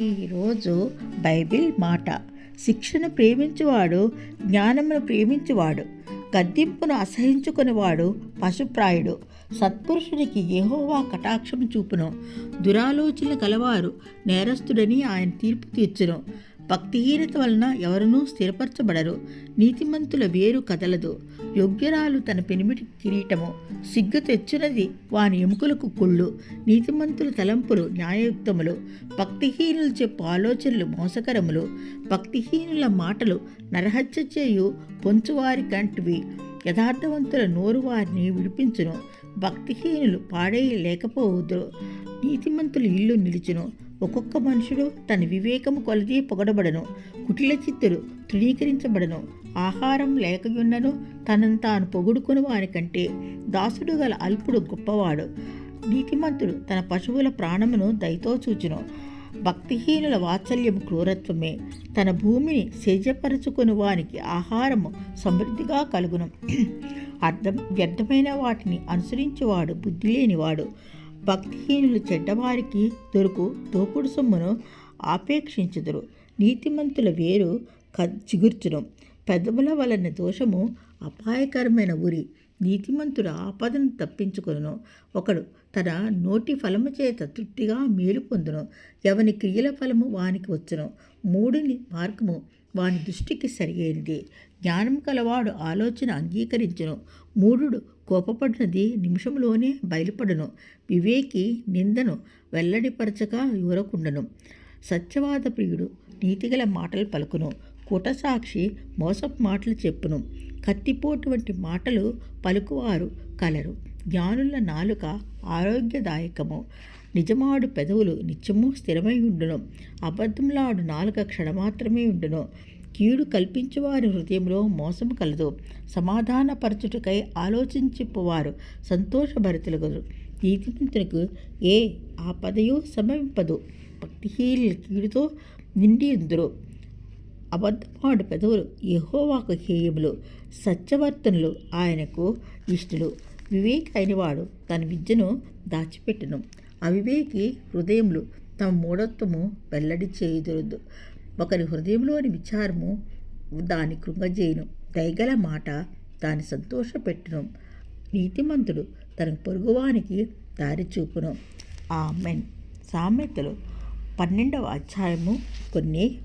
ఈరోజు బైబిల్ మాట. శిక్షను ప్రేమించువాడు జ్ఞానమును ప్రేమించువాడు గద్దింపును అసహించుకునేవాడు పశుప్రాయుడు. సత్పురుషునికి ఏహోవా కటాక్షం చూపును. దురాలోచనలు కలవారు నేరస్తుడని ఆయన తీర్పు తీర్చును. భక్తిహీనత వలన ఎవరునూ స్థిరపరచబడరు. నీతిమంతుల వేరు కదలదు. యోగ్యరాలు తన పెనిమిటి కిరీటము సిగ్గు తెచ్చునది వాని ఎముకలకు కుళ్ళు. నీతిమంతుల తలంపులు న్యాయయుక్తములు. భక్తిహీనులు చెప్పు ఆలోచనలు మోసకరములు. భక్తిహీనుల మాటలు నరహత్య చేయు పొంచువారి కంటివి. యథార్థవంతుల నోరు వారిని విడిపించును. భక్తిహీనులు పాడే లేకపోవద్దు నీతిమంతుల ఇల్లు నిలిచును. ఒక్కొక్క మనుషుడు తన వివేకము కొలది పొగడబడను కుటిల చిత్తులు తృణీకరించబడను ఆహారం లేకయున్నను తనను తాను పొగుడుకుని వానికంటే దాసుడు గల అల్పుడు గొప్పవాడు. నీతిమంతుడు తన పశువుల ప్రాణమును దయతో చూచును. భక్తిహీనుల వాత్సల్యం క్రూరత్వమే. తన భూమిని సేజపరచుకుని వానికి ఆహారము సమృద్ధిగా కలుగును. అర్థం వ్యర్థమైన వాటిని అనుసరించేవాడు బుద్ధి లేనివాడు. భక్తిహీనులు చెడ్డవారికి దొరుకు దోపుడు సొమ్మును ఆపేక్షించుదురు. నీతిమంతుల వేరు క చిగుర్చును. పెదవుల వలన దోషము అపాయకరమైన ఉరి నీతిమంతుడు ఆపదను తప్పించుకును ఒకడు తన నోటి ఫలము చేత తృప్తిగా మేలు పొందును. ఎవని క్రియల ఫలము వానికి వచ్చును. మూడుని మార్గము వాని దృష్టికి సరియైనది జ్ఞానం కలవాడు ఆలోచన అంగీకరించును. మూఢుడు కోపపడినది నిమిషంలోనే బయలుపడును. వివేకి నిందను వెల్లడిపరచక యూరకుండను సత్యవాద ప్రియుడు నీతిగల మాటలు పలుకును. కుటసాక్షి మోసపు మాటలు చెప్పును. కత్తిపోటు వంటి మాటలు పలుకువారు కలరు. జ్ఞానుల నాలుక ఆరోగ్యదాయకము. నిజమాడు పెదవులు నిత్యము స్థిరమై ఉండును. అబద్ధంలాడు నాలుక క్షణమాత్రమే ఉండును. కీడు కల్పించువారి హృదయంలో మోసం కలదు. సమాధానపరచుటకై ఆలోచించిపోవారు. సంతోషభరితులగదు నీతిమంతులకు ఏ ఆపదయు సమవింపదు భక్తిహీనుల కీడుతో నిండి ఉందరు అబద్ధమాడు పెదవులు యహోవాకు హేయములు. సత్యవర్తనులు ఆయనకు ఇష్టలు. వివేక్ అయినవాడు తన విద్యను దాచిపెట్టును. అవివేకి హృదయములు తమ మూఢత్వము వెల్లడి చేయుదురు ఒకరి హృదయంలోని విచారము దాని కృంగజేయును. దయగల మాట దాని సంతోషపెట్టును. నీతిమంతుడు తన పొరుగువానికి దారి చూపును ఆమెన్. సామెతలు పన్నెండవ అధ్యాయము కొన్ని